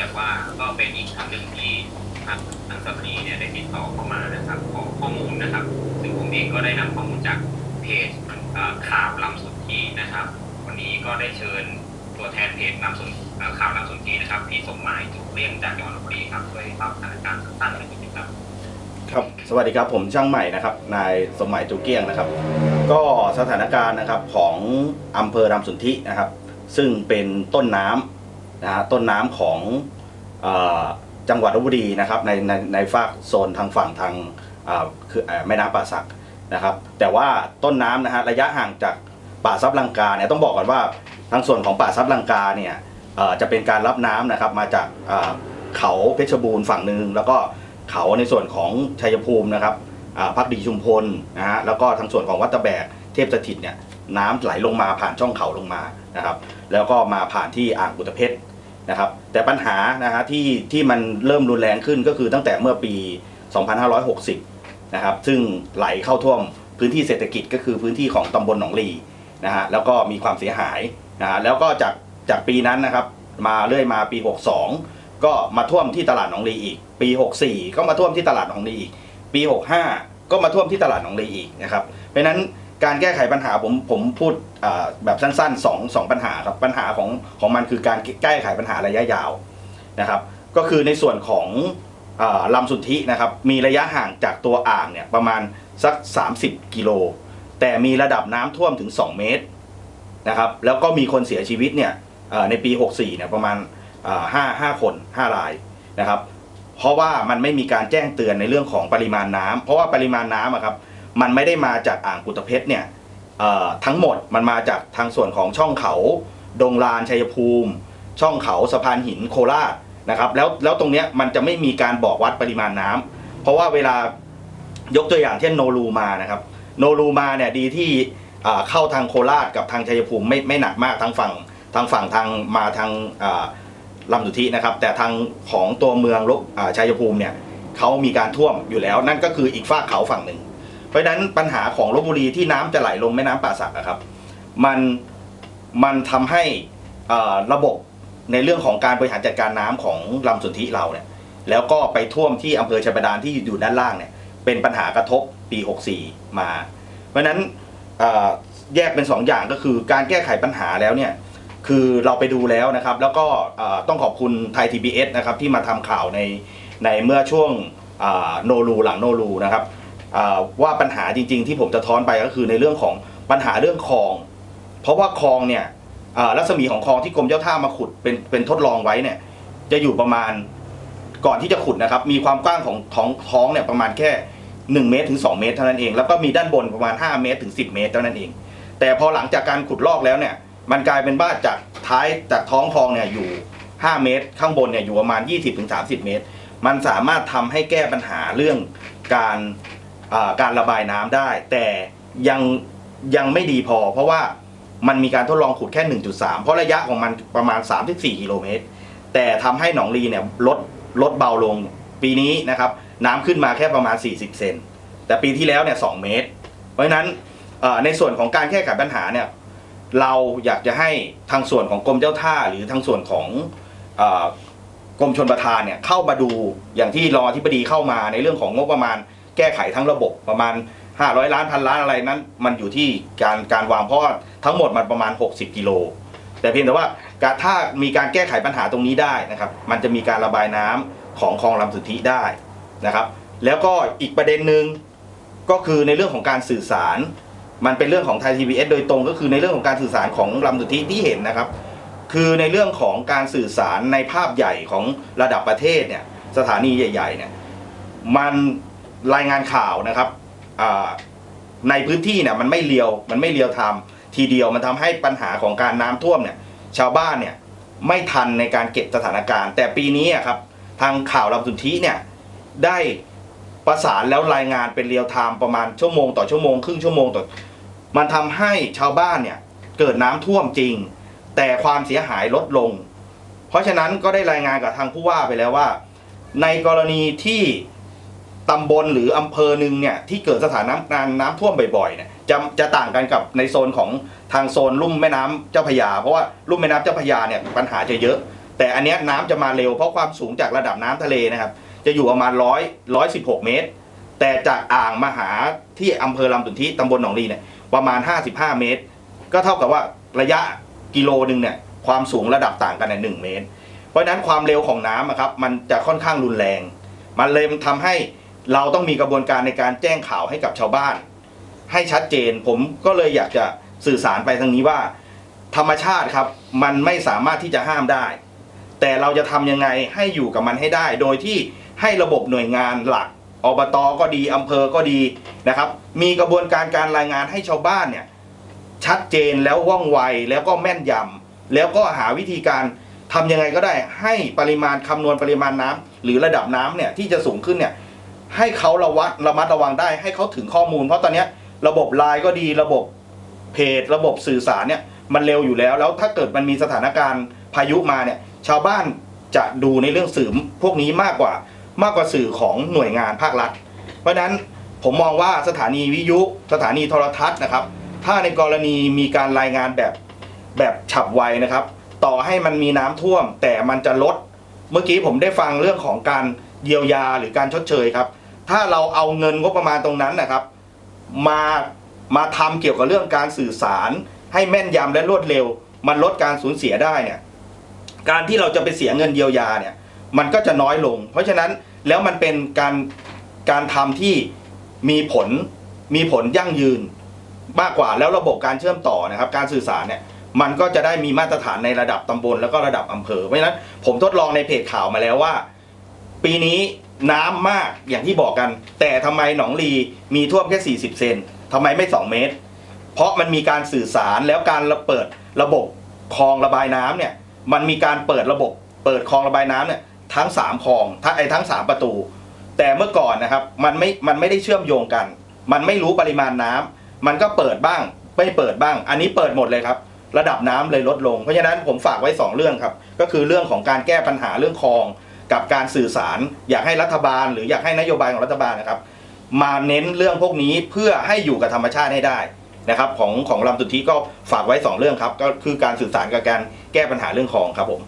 จากว่าก็เป็นอีกครั้งหนึ่งที่ทางทางสถานีเนี่ยได้ติดต่อเข้ามานะครับขอข้อมูลนะครับ ซึ่งผมเองก็ได้นำข้อมูลจากเพจข่าวลำสุนทีนะครับ วันนี้ก็ได้เชิญตัวแทนเพจลำสุนข่าวลำสุนทีนะครับพี่สมหมายจุกเลี่ยงจากจังหวัดลบบุรีครับช่วยเล่าสถานการณ์สั้นๆหน่อยครับครับ สวัสดีครับ ผมช่างใหม่นะครับ นายสมหมายจุเกี้ยงนะครับ ก็สถานการณ์นะครับของอำเภอรำสุนทินะครับ ซึ่งเป็นต้นน้ำ นะฮะต้นน้ำของเออจังหวัดลบบุรีนะครับในในในฝากโซนทางฝั่งทางเอ่อคือเอ่อแม่น้ำป่าสักนะครับ แต่ว่าต้นน้ำนะฮะระยะห่างจากป่าซับลังกาเนี่ยต้องบอกก่อนว่าทางส่วนของป่าซับลังกาเนี่ยเอ่อจะเป็นการรับน้ำนะครับมาจากเอ่อเขาเพชรบูรณ์ฝั่งหนึ่งแล้วก็เขาในส่วนของชัยภูมินะครับอ่าพักดีชุมพลนะฮะแล้วก็ทางส่วนของวัดตะแบกเทพสถิตเนี่ย น้ำไหลลงมาผ่านช่องเขาลงมานะครับ แล้วก็มาผ่านที่อ่างอุตเพชรนะครับ แต่ปัญหานะฮะที่ที่มันเริ่มรุนแรงขึ้นก็คือตั้งแต่เมื่อปี 2560 นะครับ ซึ่งไหลเข้าท่วมพื้นที่เศรษฐกิจก็คือพื้นที่ของตำบลหนองลีนะฮะแล้วก็มีความเสียหายนะฮะแล้วก็จากจากปีนั้นนะครับมาเรื่อยมาปี 62 ก็มาท่วมที่ตลาดหนองลีอีก ปี 64 ก็มาท่วมที่ตลาดหนองลีอีก ปี 65 ก็มาท่วมที่ตลาดหนองลีอีกนะครับเพราะนั้น การแก้ไขปัญหาผมผมพูดแบบสั้นๆสองสองปัญหาครับปัญหาของของมันคือการแก้ไขปัญหาระยะยาวนะครับ ก็คือในส่วนของอลำสุทธินะครับ มีระยะห่างจากตัวอ่างเนี่ยประมาณสัก 30 กิโล แต่มีระดับน้ำท่วมถึง 2 เมตรนะครับ แล้วก็มีคนเสียชีวิตเนี่ยในปี 64เนี่ยประมาณอ่าห้าห้าคน 5 รายนะครับ เพราะว่ามันไม่มีการแจ้งเตือนในเรื่องของปริมาณน้ำเพราะว่าปริมาณน้ำอะครับ มันไม่ได้มาจากอ่างกุตเพชรเนี่ยทั้งหมดมันมาจากทางส่วนของช่องเขา ดงลานชัยภูมิ ช่องเขาสะพานหินโคราชนะครับแล้วแล้วตรงเนี้ยมันจะไม่มีการบอกวัดปริมาณน้ำเพราะว่าเวลายกตัวอย่างเช่นโนรูมานะครับโนรูมาเนี่ยดีที่เข้าทางโคราชกับทางชัยภูมิไม่ไม่หนักมากทางฝั่งทางฝั่งทางมาทางลำสุทธินะครับ แต่ทางของตัวเมืองลบชัยภูมิเนี่ยเขามีการท่วมอยู่แล้ว นั่นก็คืออีกฝากเขาฝั่งหนึ่ง เพราะฉะนั้นปัญหาของลบบุรีที่น้ำจะไหลลงแม่น้ำป่าสักอะครับ มันมันทำให้อ่อระบบในเรื่องของการบริหารจัดการน้ำของลำสุนทิเราเนี่ยแล้วก็ไปท่วมที่อำเภอชัยบาดาลที่อยู่ด้านล่างเนี่ยเป็นปัญหากระทบปี 64 มา เพราะฉะนั้นอ่อแยกเป็น 2 อย่างก็คือการแก้ไขปัญหาแล้วเนี่ยคือเราไปดูแล้วนะครับ แล้วก็อ่อต้องขอบคุณไทย TBS นะครับที่มาทำข่าวในในเมื่อช่วงโนรูหลังโนรูนะครับ ว่าปัญหาจริง ๆ ที่ผมจะท้อนไปก็คือในเรื่องของปัญหาเรื่องคลอง เพราะว่าคลองเนี่ยรัศมีของคลองที่กรมเจ้าท่ามาขุดเป็นเป็นทดลองไว้เนี่ย จะอยู่ประมาณก่อนที่จะขุดนะครับ มีความกว้างของท้องท้องเนี่ยประมาณแค่ 1 เมตรถึง 2 เมตรเท่านั้นเอง แล้วก็มีด้านบนประมาณ 5 เมตรถึง 10 เมตรเท่านั้นเอง แต่พอหลังจากการขุดลอกแล้วเนี่ย มันกลายเป็นว่าจากท้ายจากท้องคลองเนี่ยอยู่ 5 เมตร ข้างบนเนี่ยอยู่ประมาณ 20-30 เมตร มันสามารถทำให้แก้ปัญหาเรื่องการ การระบายน้ำได้ แต่ยังยังไม่ดีพอ เพราะว่ามันมีการทดลองขุดแค่ 1.3 เพราะระยะของมันประมาณ 3-4 กิโลเมตร แต่ทำให้หนองลีเนี่ยลดลดเบาลงปีนี้นะครับน้ำขึ้นมาแค่ประมาณ 40 เซนแต่ปีที่แล้วเนี่ย2เมตร เพราะฉะนั้นในส่วนของการแก้ไขปัญหาเนี่ยเราอยากจะให้ทางส่วนของกรมเจ้าท่า หรือทางส่วนของอกรมชนประทานเนี่ยเข้ามาดูอย่างที่รองอธิบดีเข้ามาในเรื่องของงบประมาณ แก้ไขทั้งระบบประมาณ 500 ล้านพันล้านอะไรนั้น มันอยู่ที่การการวางเพราะทั้งหมดมันประมาณ 60 กิโล แต่เพียงแต่ว่าการถ้ามีการแก้ไขปัญหาตรงนี้ได้นะครับ มันจะมีการระบายน้ำของคลองลำสุทธิได้นะครับ แล้วก็อีกประเด็นหนึ่งก็คือในเรื่องของการสื่อสาร มันเป็นเรื่องของไทยทีวีเอสโดยตรง ก็คือในเรื่องของการสื่อสารของลำสุทธิที่เห็นนะครับ คือในเรื่องของการสื่อสารในภาพใหญ่ของระดับประเทศเนี่ยสถานีใหญ่ๆเนี่ยมัน รายงานข่าวนะครับในพื้นที่เนี่ยมันไม่เลียวมันไม่เลียวไทม์ทีเดียวมันทำให้ปัญหาของการน้ำท่วมเนี่ยชาวบ้านเนี่ยไม่ทันในการเก็บสถานการณ์ แต่ปีนี้อะครับทางข่าวลำสุนทิเนี่ยได้ประสานแล้วรายงานเป็นเรียลไทม์ประมาณชั่วโมงต่อชั่วโมงครึ่งชั่วโมงต่อมันทำให้ชาวบ้านเนี่ยเกิดน้ำท่วมจริง แต่ความเสียหายลดลง เพราะฉะนั้นก็ได้รายงานกับทางผู้ว่าไปแล้วว่า ในกรณีที่ ตำบลหรืออำเภอหนึ่งเนี่ยที่เกิดสถานน้ำน้ำน้ำท่วมบ่อยๆเนี่ยจะจะต่างกันกับในโซนของทางโซนลุ่มแม่น้ำเจ้าพระยา เพราะว่าลุ่มแม่น้ำเจ้าพระยาเนี่ยปัญหาจะเยอะ แต่อันเนี้ยน้ำจะมาเร็วเพราะความสูงจากระดับน้ำทะเลนะครับ จะอยู่ประมาณร้อยร้อยสิบหกเมตร แต่จากอ่างมหาที่อำเภอลำสุนทิตำบลหนองลีเนี่ยประมาณ 55 เมตร ก็เท่ากับว่าระยะกิโลหนึ่งเนี่ยความสูงระดับต่างกันเนี่ยหนึ่งเมตร เพราะฉะนั้นความเร็วของน้ำอะครับมันจะค่อนข้างรุนแรง มันเลยทำให้ เราต้องมีกระบวนการในการแจ้งข่าวให้กับชาวบ้าน ให้ชัดเจน ผมก็เลยอยากจะสื่อสารไปทางนี้ว่า ธรรมชาติครับมันไม่สามารถที่จะห้ามได้ แต่เราจะทำยังไงให้อยู่กับมันให้ได้ โดยที่ให้ระบบหน่วยงานหลักอบตก็ดีอำเภอก็ดีนะครับ มีกระบวนการการรายงานให้ชาวบ้านเนี่ยชัดเจนแล้วว่องไวแล้วก็แม่นยำแล้วก็หาวิธีการทำยังไงก็ได้ ให้ปริมาณคำนวณปริมาณน้ำหรือระดับน้ำเนี่ยที่จะสูงขึ้นเนี่ย ให้เขาระวัดระมัดระวังได้ ให้เขาถึงข้อมูล เพราะตอนเนี้ยระบบไลน์ก็ดีระบบเพจ ระบบสื่อสารเนี่ยมันเร็วอยู่แล้ว แล้วถ้าเกิดมันมีสถานการณ์พายุมาเนี่ยชาวบ้านจะดูในเรื่องสื่อพวกนี้มากกว่ามากกว่าสื่อของหน่วยงานภาครัฐ เพราะฉะนั้นผมมองว่าสถานีวิทยุ สถานีโทรทัศน์นะครับ ถ้าในกรณีมีการรายงานแบบแบบฉับไวนะครับ ต่อให้มันมีน้ำท่วม แต่มันจะลด เมื่อกี้ผมได้ฟังเรื่องของการ เยียวยาหรือการชดเชยครับ ถ้าเราเอาเงินงบประมาณตรงนั้นนะครับ มามาทำเกี่ยวกับเรื่องการสื่อสาร ให้แม่นยำและรวดเร็ว มันลดการสูญเสียได้เนี่ยการที่เราจะไปเสียเงินเยียวยาเนี่ยมันก็จะน้อยลง เพราะฉะนั้นแล้วมันเป็นการการทำที่มีผลมีผลยั่งยืนมากกว่าแล้วระบบการเชื่อมต่อนะครับ การสื่อสารเนี่ยมันก็จะได้มีมาตรฐานในระดับตำบลแล้วก็ระดับอำเภอเพราะฉะนั้นผมทดลองในเพจข่าวมาแล้วว่า ปีนี้น้ำมากอย่างที่บอกกัน แต่ทำไมหนองลีมีท่วมแค่ 40 เซนทำไมไม่ 2 เมตร เพราะมันมีการสื่อสารแล้วการระเปิดระบบคลองระบายน้ำเนี่ยมันมีการเปิดระบบเปิดคลองระบายน้ำเนี่ยทั้ง 3คลองทั้งไอ้ทั้ง 3 ประตู แต่เมื่อก่อนนะครับมันไม่มันไม่ได้เชื่อมโยงกัน มันไม่รู้ปริมาณน้ำมันก็เปิดบ้างไม่เปิดบ้าง อันนี้เปิดหมดเลยครับระดับน้ำเลยลดลง เพราะฉะนั้นผมฝากไว้ 2 เรื่องครับ ก็คือเรื่องของการแก้ปัญหาเรื่องคลอง กับการสื่อสาร อยากให้รัฐบาล หรืออยากให้นโยบายของรัฐบาลนะครับ มาเน้นเรื่องพวกนี้เพื่อให้อยู่กับธรรมชาติให้ได้นะครับของของลำตุทีก็ฝากไว้ 2 เรื่องครับ ก็คือการสื่อสารกับการแก้ปัญหาเรื่องคลองครับผม